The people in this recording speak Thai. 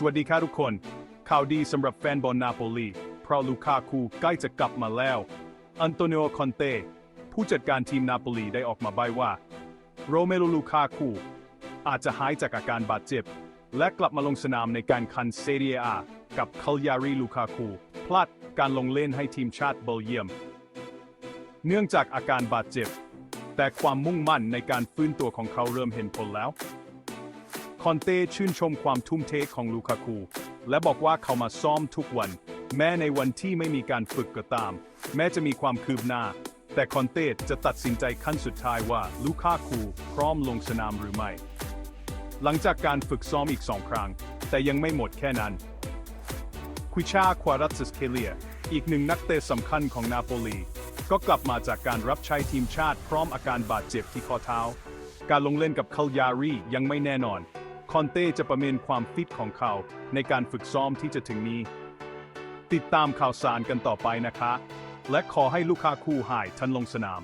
สวัสดีครับทุกคน ข่าวดีสำหรับแฟนบอลนาโปลี เพราะลูคาคูใกล้จะกลับมาแล้ว อันโตนิโอ คอนเต้ ผู้จัดการทีมนาโปลีได้ออกมาใบว่า โรเมโลลูคาคู อาจจะหายจากอาการบาดเจ็บ และกลับมาลงสนามในการคันเซเรียอากับคัลยารีลูคาคู พลาดการลงเล่นให้ทีมชาติเบลเยียม เนื่องจากอาการบาดเจ็บ แต่ความมุ่งมั่นในการฟื้นตัวของเขาเริ่มเห็นผลแล้ว คอนเต้ชื่นชมความทุ่มเทของลูคาคูและบอกว่าเขามาซ้อมทุกวัน แม้ในวันที่ไม่มีการฝึกก็ตาม แม้จะมีความคืบหน้า แต่คอนเต้จะตัดสินใจขั้นสุดท้ายว่าลูคาคูพร้อมลงสนามหรือไม่ หลังจากการฝึกซ้อมอีกสองครั้ง แต่ยังไม่หมดแค่นั้นควิชาควารัตสเคเลีย อีกหนึ่งนักเตะสำคัญของนาโปลี ก็กลับมาจากการรับใช้ทีมชาติพร้อมอาการบาดเจ็บที่ข้อเท้า การลงเล่นกับคัลยารียังไม่แน่นอน คอนเต้จะประเมินความฟิตของเขาในการฝึกซ้อมที่จะถึงนี้ ติดตามข่าวสารกันต่อไปนะคะ และขอให้ลูกค้าคู่หายทันลงสนาม